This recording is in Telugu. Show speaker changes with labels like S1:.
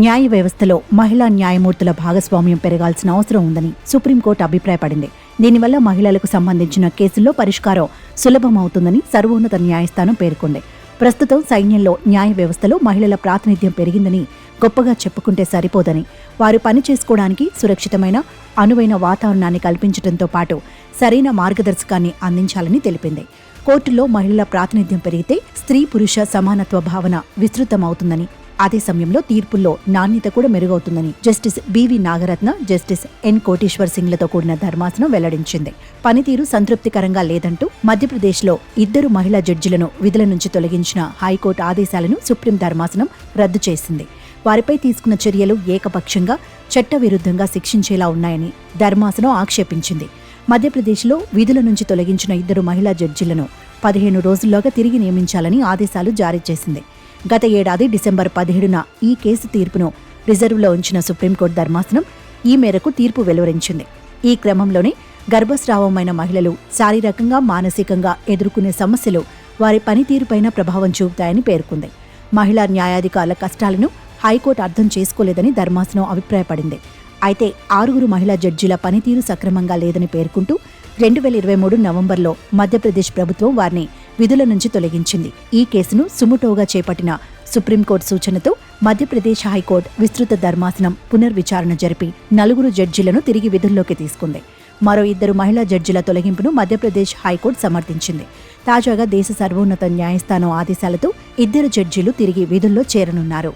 S1: న్యాయ వ్యవస్థలో మహిళా న్యాయమూర్తుల భాగస్వామ్యం పెరగాల్సిన అవసరం ఉందని సుప్రీంకోర్టు అభిప్రాయపడింది. దీనివల్ల మహిళలకు సంబంధించిన కేసుల్లో పరిష్కారం సులభమవుతుందని సర్వోన్నత న్యాయస్థానం పేర్కొంది. ప్రస్తుతం సైన్యంలో న్యాయ వ్యవస్థలో మహిళల ప్రాతినిధ్యం పెరిగిందని గొప్పగా చెప్పుకుంటే సరిపోదని వారు పని చేసుకోవడానికి సురక్షితమైన అనువైన వాతావరణాన్ని కల్పించడంతో పాటు సరైన మార్గదర్శకాన్ని అందించాలని తెలిపింది. కోర్టులో మహిళల ప్రాతినిధ్యం పెరిగితే స్త్రీ పురుష సమానత్వ భావన విస్తృతమవుతుందని అదే సమయంలో తీర్పుల్లో నాణ్యత కూడా మెరుగవుతుందని justice BV Nagarathna justice N. Koteshwar సింగ్లతో కూడిన ధర్మాసనం వెల్లడించింది. పనితీరు సంతృప్తికరంగా లేదంటూ మధ్యప్రదేశ్లో ఇద్దరు మహిళా జడ్జిలను విధుల నుంచి తొలగించిన హైకోర్టు ఆదేశాలను సుప్రీం ధర్మాసనం రద్దు చేసింది. వారిపై తీసుకున్న చర్యలు ఏకపక్షంగా చట్టవిరుద్ధంగా శిక్షించేలా ఉన్నాయని ధర్మాసనం ఆక్షేపించింది. మధ్యప్రదేశ్లో విధుల నుంచి తొలగించిన ఇద్దరు మహిళా జడ్జిలను పదిహేను రోజుల్లోగా తిరిగి నియమించాలని ఆదేశాలు జారీ చేసింది. గత ఏడాది డిసెంబర్ పదిహేడున ఈ కేసు తీర్పును రిజర్వ్లో ఉంచిన సుప్రీంకోర్టు ధర్మాసనం ఈ మేరకు తీర్పు వెలువరించింది. ఈ క్రమంలోనే గర్భస్రావమైన మహిళలు శారీరకంగా మానసికంగా ఎదుర్కొనే సమస్యలు వారి పనితీరుపైన ప్రభావం చూపుతాయని పేర్కొంది. మహిళా న్యాయాధికారుల కష్టాలను హైకోర్టు అర్థం చేసుకోలేదని ధర్మాసనం అభిప్రాయపడింది. అయితే ఆరుగురు మహిళా జడ్జీల పనితీరు సక్రమంగా లేదని పేర్కొంటూ రెండు వేల ఇరవై మూడు నవంబర్లో మధ్యప్రదేశ్ ప్రభుత్వం వారిని విధుల నుంచి తొలగించింది. ఈ కేసును సుముటోగా చేపట్టిన సుప్రీంకోర్టు సూచనతో మధ్యప్రదేశ్ హైకోర్టు విస్తృత ధర్మాసనం పునర్విచారణ జరిపి నలుగురు జడ్జీలను తిరిగి విధుల్లోకి తీసుకుంది. మరో ఇద్దరు మహిళా జడ్జిల తొలగింపును మధ్యప్రదేశ్ హైకోర్టు సమర్థించింది. తాజాగా దేశ సర్వోన్నత న్యాయస్థానం ఆదేశాలతో ఇద్దరు జడ్జీలు తిరిగి విధుల్లో చేరనున్నారు.